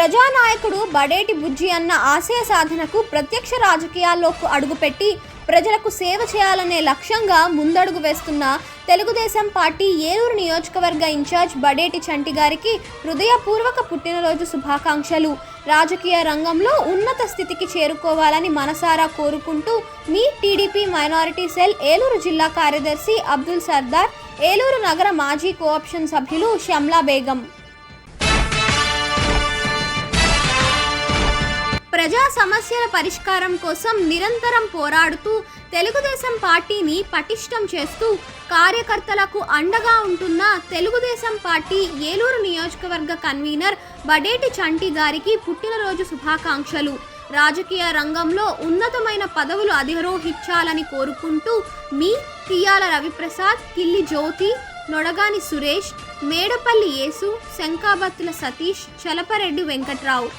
ప్రజానాయకుడు బడేటి బుజ్జి అన్న ఆశయ సాధనకు ప్రత్యక్ష రాజకీయాల్లోకి అడుగుపెట్టి ప్రజలకు సేవ చేయాలనే లక్ష్యంగా ముందడుగు వేస్తున్న తెలుగుదేశం పార్టీ ఏలూరు నియోజకవర్గ ఇన్ఛార్జ్ బడేటి చంటి గారికి హృదయపూర్వక పుట్టినరోజు శుభాకాంక్షలు. రాజకీయ రంగంలో ఉన్నత స్థితికి చేరుకోవాలని మనసారా కోరుకుంటూ మీ టీడీపీ మైనారిటీ సెల్ ఏలూరు జిల్లా కార్యదర్శి అబ్దుల్ సర్దార్ ఏలూరు నగర మాజీ కోఆప్షన్ సభ్యులు షమ్లా బేగం. ప్రజా సమస్యల పరిష్కారం కోసం నిరంతరం పోరాడుతూ తెలుగుదేశం పార్టీని పటిష్టం చేస్తూ కార్యకర్తలకు అండగా ఉంటున్న తెలుగుదేశం పార్టీ ఏలూరు నియోజకవర్గ కన్వీనర్ బడేటి చంటి గారికి పుట్టినరోజు శుభాకాంక్షలు. రాజకీయ రంగంలో ఉన్నతమైన పదవులు అధిరోహించాలని కోరుకుంటూ మీ తియ్యాల రవిప్రసాద్ కిల్లి జ్యోతి నొడగాని సురేష్ మేడపల్లి యేసు శంకాబత్తుల సతీష్ చలపరెడ్డి వెంకట్రావు.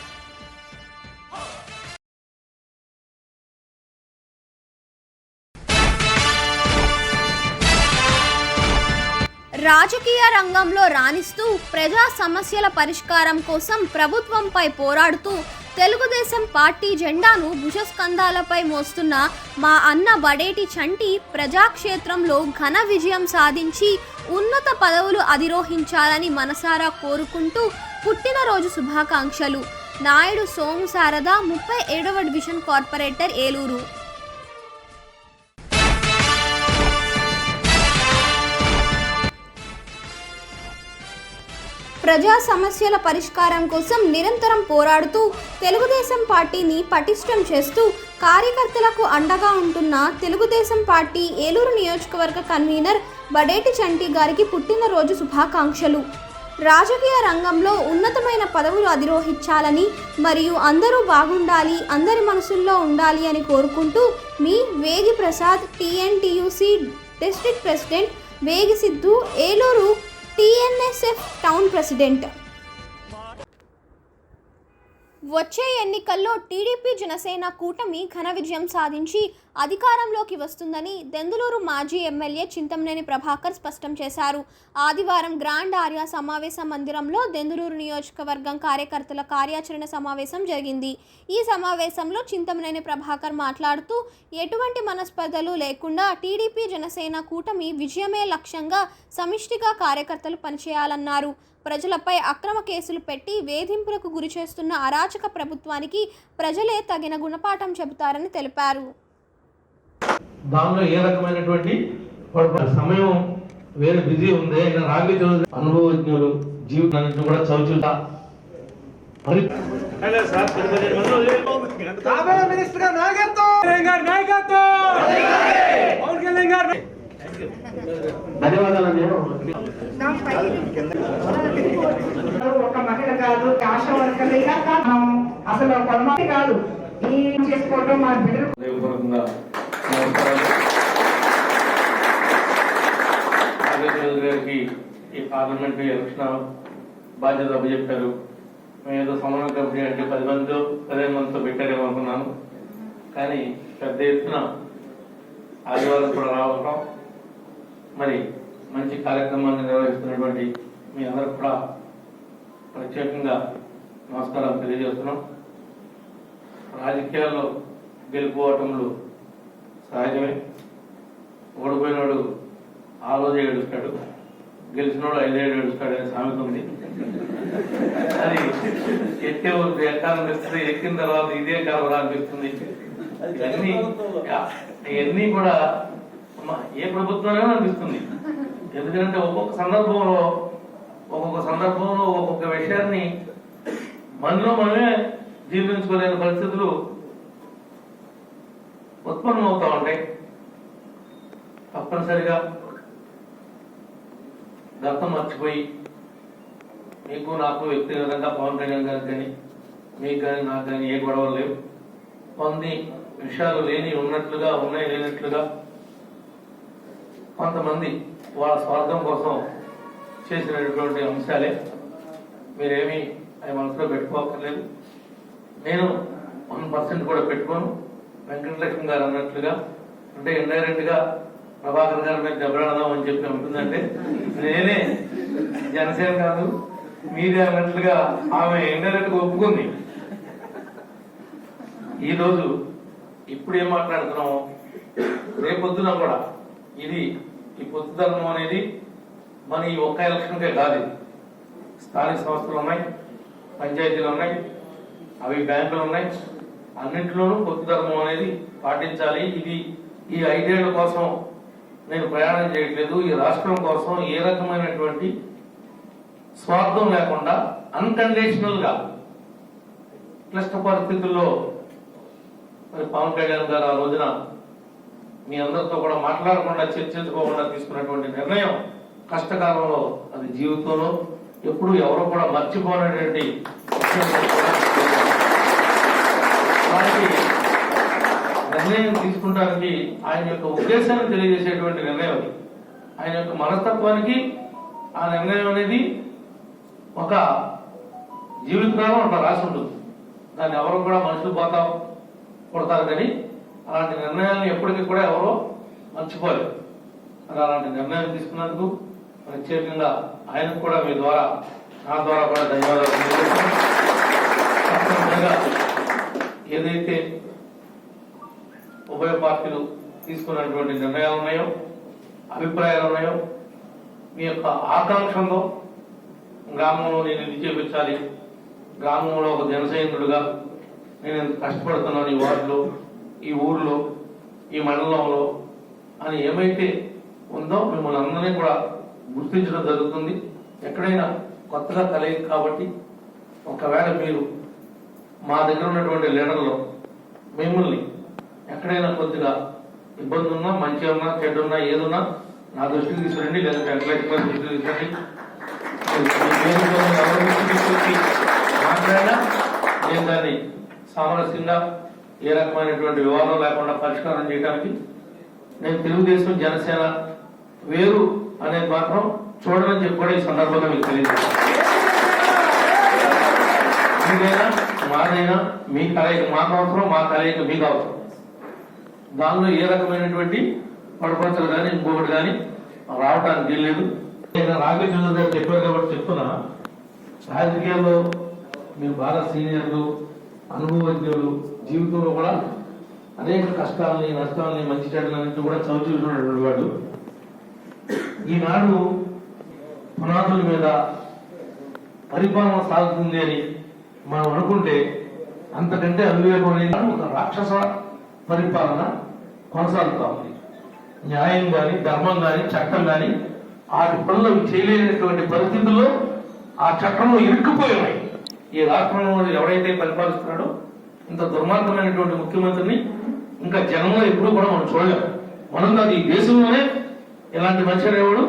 రాజకీయ రంగంలో రాణిస్తూ ప్రజా సమస్యల పరిష్కారం కోసం ప్రభుత్వంపై పోరాడుతూ తెలుగుదేశం పార్టీ జెండాను భుజస్కంధాలపై మోస్తున్న మా అన్న బడేటి చంటి ప్రజాక్షేత్రంలో ఘన విజయం సాధించి ఉన్నత పదవులు అధిరోహించాలని మనసారా కోరుకుంటూ పుట్టినరోజు శుభాకాంక్షలు. నాయుడు సోము శారద ముప్పై ఏడవ డివిజన్ కార్పొరేటర్ ఏలూరు. ప్రజా సమస్యల పరిష్కారం కోసం నిరంతరం పోరాడుతూ తెలుగుదేశం పార్టీని పటిష్టం చేస్తూ కార్యకర్తలకు అండగా ఉంటున్న తెలుగుదేశం పార్టీ ఏలూరు నియోజకవర్గ కన్వీనర్ బడేటి చంటి గారికి పుట్టినరోజు శుభాకాంక్షలు. రాజకీయ రంగంలో ఉన్నతమైన పదవులు అధిరోహించాలని మరియు అందరూ బాగుండాలి అందరి మనసుల్లో ఉండాలి అని కోరుకుంటూ మీ వేగి Prasad TNTUC district president Vegi Siddhu Eluru TNSF town president. వచ్చే ఎన్నికల్లో టీడీపీ జనసేన కూటమి ఘన విజయం సాధించి అధికారంలోకి వస్తుందని దెందులూరు మాజీ ఎమ్మెల్యే చింతమనేని ప్రభాకర్ స్పష్టం చేశారు. ఆదివారం గ్రాండ్ ఆర్యా సమావేశ మందిరంలో దెందులూరు నియోజకవర్గం కార్యకర్తల కార్యాచరణ సమావేశం జరిగింది. ఈ సమావేశంలో చింతమనేని ప్రభాకర్ మాట్లాడుతూ ఎటువంటి మనస్పర్ధలు లేకుండా టీడీపీ జనసేన కూటమి విజయమే లక్ష్యంగా సమిష్టిగా కార్యకర్తలు పనిచేయాలన్నారు. ప్రజలపై అక్రమ కేసులు పెట్టి వేధింపులకు గురిచేస్తున్న అరాచక ప్రభుత్వానికి ప్రజలే తగిన గుణపాఠం చెబుతారని తెలిపారు. దానిలో ఏ రకమైనటువంటి సమయం వేరే బిజీ ఉంది. ఆయన రాగితులు అనుభవజ్ఞులు జీవితాన్ని కూడా మరి ధన్యవాదాలండి. ఒక మహిళ కాదు ఆశా అసలు కాదు. ఈ చేసుకోవడం బిడ్డలు గారికి ఈ పార్లమెంటరీ ఎలక్షన్ బాధ్యత అప్పచెప్పారు. మేము ఏదో సమన్వయ కమిటీ అంటే పది మందితో పదిహేను మందితో పెట్టారేమో అనుకున్నాను. కానీ పెద్ద ఎత్తున ఆదివారం కూడా రావటం మరి మంచి కార్యక్రమాన్ని నిర్వహిస్తున్నటువంటి మీ అందరు కూడా ప్రత్యేకంగా నమస్కారం తెలియజేస్తున్నాం. రాజకీయాల్లో గెలుపోవటములు సహజమే ఓడిపోయినోడు ఆ రోజు ఏడుస్తాడు గెలిచినోడు ఐదేళ్ళు ఏడుస్తాడు అనే సామెత ఉంది. అది ఎక్కే వరకు ఎక్కాలనిపిస్తుంది ఎక్కిన తర్వాత ఇదే కలవరా అనిపిస్తుంది. ఇవన్నీ ఇవన్నీ కూడా ఏ ప్రభుత్వంలో అనిపిస్తుంది. ఎందుకంటే ఒక్కొక్క సందర్భంలో ఒక్కొక్క సందర్భంలో ఒక్కొక్క విషయాన్ని మనలో మనమే జీర్ణించుకోలేని పరిస్థితులు ఉత్పన్నం అవుతా ఉంటాయి. తప్పనిసరిగా గతం మర్చిపోయి మీకు నాకు వ్యక్తిగతంగా పవన్ కళ్యాణ్ గారికి కానీ మీకు కానీ నాకు కానీ ఏ గొడవలు లేవు. కొన్ని విషయాలు లేని ఉన్నట్లుగా ఉన్నాయి లేనట్లుగా కొంతమంది వాళ్ళ స్వార్థం కోసం చేసినటువంటి అంశాలే. మీరేమీ అవి మనసులో పెట్టుకోకర్లేదు నేను వన్ పర్సెంట్ కూడా పెట్టుకోను. వెంకటలక్ష్మి గారు అన్నట్లుగా అంటే ఇండైరెక్ట్గా ప్రభాకర్ గారి మీద దెబ్బలాడదాం అని చెప్పి ఉంటుందంటే నేనే జనసేన కాదు మీరే అన్నట్లుగా ఆమె ఇండైరెక్ట్ ఒప్పుకుంది. ఈ రోజు ఇప్పుడు ఏం మాట్లాడుతున్నాము? రేపొద్దున కూడా ఇది ఈ పొద్దుతనం అనేది మన ఈ ఒక్క ఎలక్షన్కే కాదు. స్థానిక సంస్థలు ఉన్నాయి పంచాయతీలు ఉన్నాయి అవి బ్యాంకులు ఉన్నాయి అన్నింటిలోనూ భక్తి ధర్మం అనేది పాటించాలి. ఇది ఈ ఐదేళ్ళ కోసం నేను ప్రయాణం చేయట్లేదు. ఈ రాష్ట్రం కోసం ఏ రకమైనటువంటి స్వార్థం లేకుండా అన్కండిషనల్గా క్లిష్ట పరిస్థితుల్లో మరి పవన్ కళ్యాణ్ గారు ఆ రోజున మీ అందరితో కూడా మాట్లాడకుండా చర్చించుకోకుండా తీసుకున్నటువంటి నిర్ణయం కష్టకాలంలో అది జీవితంలో ఎప్పుడు ఎవరు కూడా మర్చిపోనటువంటి వారికి నిర్ణయం తీసుకుంటానికి ఆయన యొక్క ఉద్దేశాన్ని తెలియజేసేటువంటి నిర్ణయం అది. ఆయన యొక్క మనస్తత్వానికి ఆ నిర్ణయం అనేది ఒక జీవితకాలం అట్లా రాసి ఉంటుంది. దాన్ని ఎవరు కూడా మనుషులు పోతాం కొడతారు కానీ అలాంటి నిర్ణయాలను ఎప్పటికీ కూడా ఎవరో మర్చిపోలేదు మరి అలాంటి నిర్ణయం తీసుకున్నందుకు ప్రత్యేకంగా ఆయనకు కూడా మీ ద్వారా నా ద్వారా కూడా ధన్యవాదాలు ఏదైతే ఉభయ పార్టీలు తీసుకున్నటువంటి నిర్ణయాలు ఉన్నాయో అభిప్రాయాలు ఉన్నాయో మీ యొక్క ఆకాంక్షలో గ్రామంలో నేను ఇది చేపించాలి గ్రామంలో ఒక జనసైనికుడుగా నేను ఎంత కష్టపడుతున్నాను ఈ వార్డులో ఈ ఊర్లో ఈ మండలంలో అని ఏమైతే ఉందో మిమ్మల్ని అందరినీ కూడా గుర్తించడం జరుగుతుంది. ఎక్కడైనా కొత్తగా కలయిక కాబట్టి ఒకవేళ మీరు మా దగ్గర ఉన్నటువంటి లీడర్లో మిమ్మల్ని ఎక్కడైనా కొద్దిగా ఇబ్బంది ఉన్నా మంచి ఉన్నా చెడ్డ ఉన్నా ఏదున్నా నా దృష్టికి తీసుకురండి లేదంటే వెంకటేశ్వర దృష్టికి తీసుకురండి తీసుకొచ్చి మాట్లాడినా నేను దాన్ని సామరస్యంగా ఏ రకమైనటువంటి వివాదం లేకుండా పరిష్కారం చేయడానికి నేను తెలుగుదేశం జనసేన వేరు అనేది మాత్రం చూడడం చెప్పి కూడా ఈ సందర్భంగా మీకు తెలియజేస్తాను. మీదైనా మీ కలయిక మాకు అవసరం మా కలయిక మీకు అవసరం దానిలో ఏ రకమైనటువంటి పడపడతలు కానీ ఇంకొకటి కానీ రావటానికి వీల్లేదు నేను రాఘవేంద్ర గారు చెప్పారు కాబట్టి చెప్తున్నా. రాజకీయాల్లో మేము బాగా సీనియర్లు అనుభవజ్ఞులు జీవితంలో కూడా అనేక కష్టాలని నష్టాలని మంచి చెడ్డలన్నింటినీ కూడా చవిచూసినటువంటి వాడు. ఈనాడు పునాదుల మీద పరిపాలన సాగుతుంది అని మనం అనుకుంటే అంతకంటే అవివేకమైన ఒక రాక్షస పరిపాలన కొనసాగుతా. ఉంది న్యాయం కానీ ధర్మం కానీ చట్టం కానీ వాటి పనులు చేయలేనటువంటి పరిస్థితుల్లో ఆ చట్టంలో ఇరుక్కుపోయి ఉన్నాయి ఈ రాష్ట్రంలో ఎవరైతే పరిపాలిస్తున్నాడో ఇంత దుర్మార్గమైనటువంటి ముఖ్యమంత్రిని ఇంకా జనంలో ఎప్పుడూ కూడా మనం చూడలేము. మనం కాదు ఈ దేశంలోనే ఇలాంటి మనిషి అనేవాడు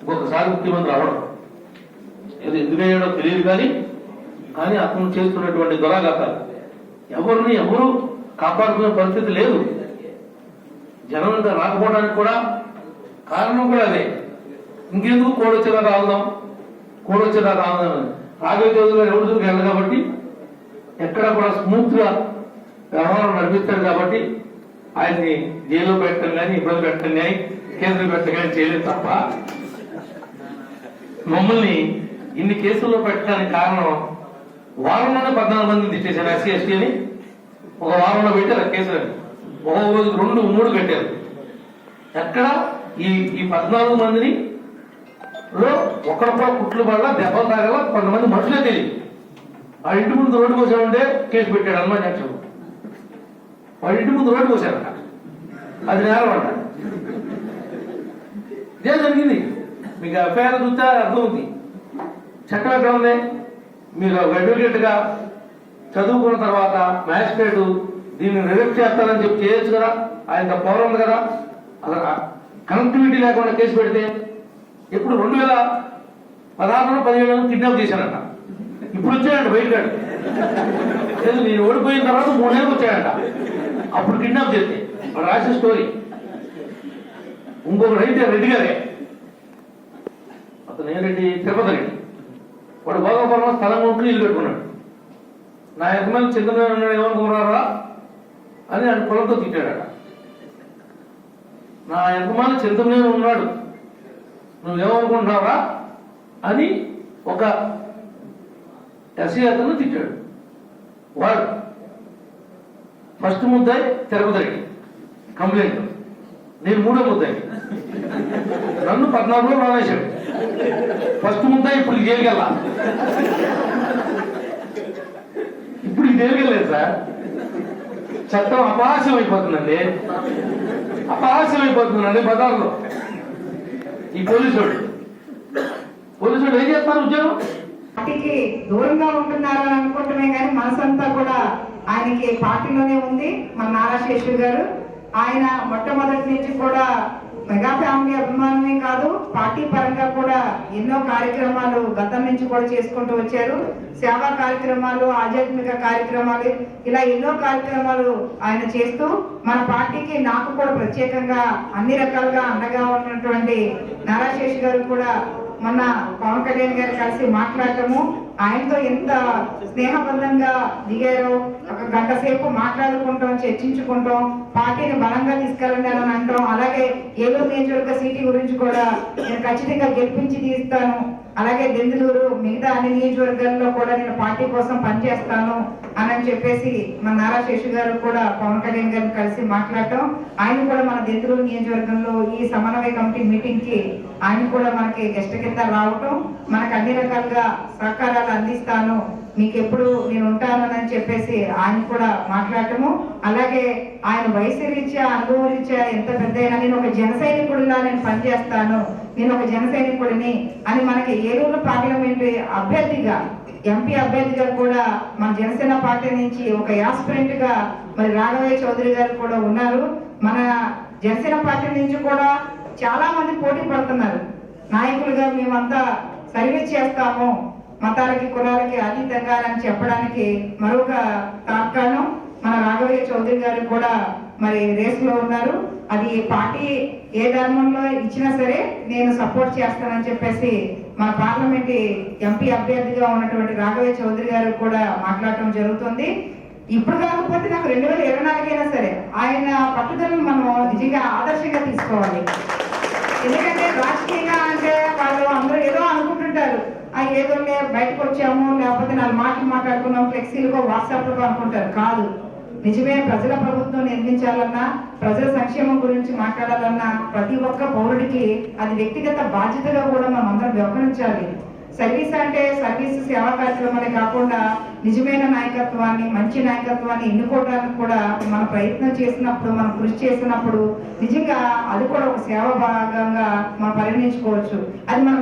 ఇంకొకసారి ముఖ్యమంత్రి అవడం ఇది ఎందుకయ్యాడో తెలియదు కానీ కానీ అతను చేస్తున్నటువంటి దురాఘాతాలు. ఎవరిని ఎవరు కాపాడుకునే పరిస్థితి లేదు. జనం రాకపోవడానికి కూడా కారణం కూడా అదే. ఇంకెందుకు కోడొచ్చిన వచ్చేదాకా కోడొచ్చిన కోడి వచ్చేదాకా రోజుల్లో అని. ఎవరు వెళ్ళదు కాబట్టి ఎక్కడ కూడా స్మూత్గా వ్యవహారం నడిపిస్తాడు కాబట్టి ఆయన్ని జైల్లో పెట్టడం కానీ ఇబ్బంది పెట్టడం కానీ కేసులు పెట్టడం కానీ చేయలేదు తప్ప మమ్మల్ని ఇన్ని కేసుల్లో పెట్టడానికి కారణం వారంలోనే పద్నాలుగు మందిని తిట్టేశారు ఎస్సీ ఎస్టీ అని. ఒక వారంలో పెట్టారు కేసులు కేసులని ఒక రోజు రెండు మూడు కట్టారు. ఎక్కడ ఈ ఈ పద్నాలుగు మందిని లో ఒకరిపో కుట్లు పడాల దెబ్బలు తాగల కొంతమంది మనుషులే తెలియదు. ఆ ఇంటి ముందు రోడ్డు పోసామంటే కేసు పెట్టాడు హనుమాన్ జంక్షన్. వాళ్ళ ఇంటి ముందు రోడ్డు పోసారంట అది నేరం అంట ఇదే జరిగింది. మీకు ఎఫ్ఐఆర్ చూస్తే అర్థం ఉంది చట్టం ఎక్కడ ఉంది? మీరు ఒక గా చదువుకున్న తర్వాత మ్యాజిస్ట్రేట్ దీన్ని రిజెక్ట్ చేస్తారని చెప్పి చేయొచ్చు కదా? ఆయన పవర్ ఉంది కదా? అలా కనెక్టివిటీ లేకుండా కేసు పెడితే ఇప్పుడు రెండు వేల పదహారులో పదిహేను కిడ్నాప్ చేశానంట ఇప్పుడు వచ్చాడంట బయటకాడు. లేదు నేను ఓడిపోయిన తర్వాత మూడేళ్ళు వచ్చాడంట. అప్పుడు కిడ్నాప్ చేస్తే. రాసిన స్టోరీ ఇంకొక అయితే రెడ్డి గారే. అతను ఏ రెడ్డి? తిరుపతి రెడ్డి. వాడు భోగపురం స్థలం కొనుక్కుని ఇల్లు పెట్టుకున్నాడు. నా యజమాని చంద్రబాబు ఉన్నాడు ఏమనుకున్నారా అని ఆయన పొలంతో తిట్టాడట. నా యజమాని చంద్రబాబు ఉన్నాడు. నువ్వేమనుకుంటున్నావా అని ఒక ఎస్సీ అతను తిట్టాడు. వాడు ఫస్ట్ ముద్దాయి తిరుపతి కంప్లైంట్. నేను మూడో ముద్దాయి నన్ను పద్నాలుగులో మానేశాడు ఫస్ట్ ముద్దాయి ఇప్పుడు జైలుకెళ్ళా ఇప్పుడు జైలుకెళ్ళలేదు సార్. చట్టం అపహాస్యం అయిపోతుందండి అపహాస్యం అయిపోతుందండి బజార్లో. ఈ పోలీసుడు. పోలీసుడు ఏం చేస్తారు ఉద్యోగం? పార్టీకి దూరంగా ఉంటున్నారని అనుకుంటున్నాం కానీ మనసంతా కూడా ఆయనకి పార్టీలోనే ఉంది. మన నారా శేషు గారు. ఆయన మొట్టమొదటి నుంచి కూడా మెగా ఫ్యామిలీ అభిమానమే కాదు పార్టీ పరంగా కూడా ఎన్నో కార్యక్రమాలు గతం నుంచి కూడా చేసుకుంటూ వచ్చారు. సేవా కార్యక్రమాలు ఆధ్యాత్మిక కార్యక్రమాలు ఇలా ఎన్నో కార్యక్రమాలు ఆయన చేస్తూ మన పార్టీకి నాకు కూడా ప్రత్యేకంగా అన్ని రకాలుగా అండగా ఉన్నటువంటి నారా శేషు గారు కూడా మొన్న పవన్ కళ్యాణ్ గారు కలిసి మాట్లాడటము ఆయనతో ఎంత స్నేహబంధంగా దిగారో గంటసేపు మాట్లాడుకుంటాం చర్చించుకుంటాం పార్టీని బలంగా తీసుకెళ్ళండి అని అంటాం. అలాగే ఏలూరు నియోజకవర్గ సీటీ గురించి కూడా నేను ఖచ్చితంగా గెలిపించి తీస్తాను. అలాగే దెందులూరు మిగతా అన్ని నియోజకవర్గాల్లో కూడా నేను పార్టీ కోసం పనిచేస్తాను అని చెప్పేసి మన నారా శేషు గారు కూడా పవన్ కళ్యాణ్ గారిని కలిసి మాట్లాడటం. ఆయన కూడా మన దెందులూరు నియోజకవర్గంలో ఈ సమన్వయ కమిటీ మీటింగ్కి ఆయన కూడా మనకి గెస్ట్ కింద రావటం. మనకు అన్ని రకాలుగా సహకారాలు అందిస్తాను. మీకు ఎప్పుడు నేను ఉంటాను అని చెప్పేసి ఆయన కూడా మాట్లాడటము. అలాగే ఆయన వయసు రీత్యా అనుభవం రీత్యా ఎంత పెద్ద అయినా నేను ఒక జన సైనికుడిలా నేను పనిచేస్తాను. నేను ఒక జన సైనికుడిని అని మనకి ఏలూరు పార్లమెంట్ అభ్యర్థిగా ఎంపీ అభ్యర్థిగా కూడా మన జనసేన పార్టీ నుంచి ఒక యాస్పిరెంట్గా మరి రాఘవయ్య చౌదరి గారు కూడా ఉన్నారు. మన జనసేన పార్టీ నుంచి కూడా చాలా మంది పోటీ పడుతున్నారు. నాయకులుగా మేమంతా సర్వీస్ చేస్తాము. మతాలకి కులాలకి అతీతంగా అని చెప్పడానికి మరొక తాత్కాలం మన రాఘవయ్య చౌదరి గారు కూడా మరి రేస్లో ఉన్నారు. అది పార్టీ ఏ ధర్మంలో ఇచ్చినా సరే నేను సపోర్ట్ చేస్తానని చెప్పేసి మన పార్లమెంట్ ఎంపీ అభ్యర్థిగా ఉన్నటువంటి రాఘవయ్య చౌదరి గారు కూడా మాట్లాడటం జరుగుతుంది. ఇప్పుడు కాకపోతే నాకు రెండు వేల ఇరవై నాలుగైనా సరే ఆయన పట్టుదలను మనం నిజంగా ఆదర్శంగా తీసుకోవాలి. ఎందుకంటే రాజకీయంగా అంటే వాళ్ళు అందరూ ఏదో అనుకుంటుంటారు. ఏదో బయటకు వచ్చాము లేకపోతే నాలుగు మాటలు మాట్లాడుకున్నాం ఫ్లెక్సీలకో వాట్సాప్లకో అనుకుంటారు. కాదు. నిజమే ప్రజల ప్రభుత్వం నిర్మించాలన్నా ప్రజల సంక్షేమం గురించి మాట్లాడాలన్నా ప్రతి ఒక్క పౌరుడికి అది వ్యక్తిగత బాధ్యతగా కూడా మనం అందరం వ్యవహరించాలి. సర్వీస్ అంటే సర్వీస్ సేవా కార్యక్రమాలే కాకుండా నిజమైన నాయకత్వాన్ని మంచి నాయకత్వాన్ని ఎన్నుకోవడానికి కూడా మనం ప్రయత్నం చేసినప్పుడు మనం కృషి చేసినప్పుడు నిజంగా అది కూడా ఒక సేవ భాగంగా మనం పరిగణించుకోవచ్చు. అది మనం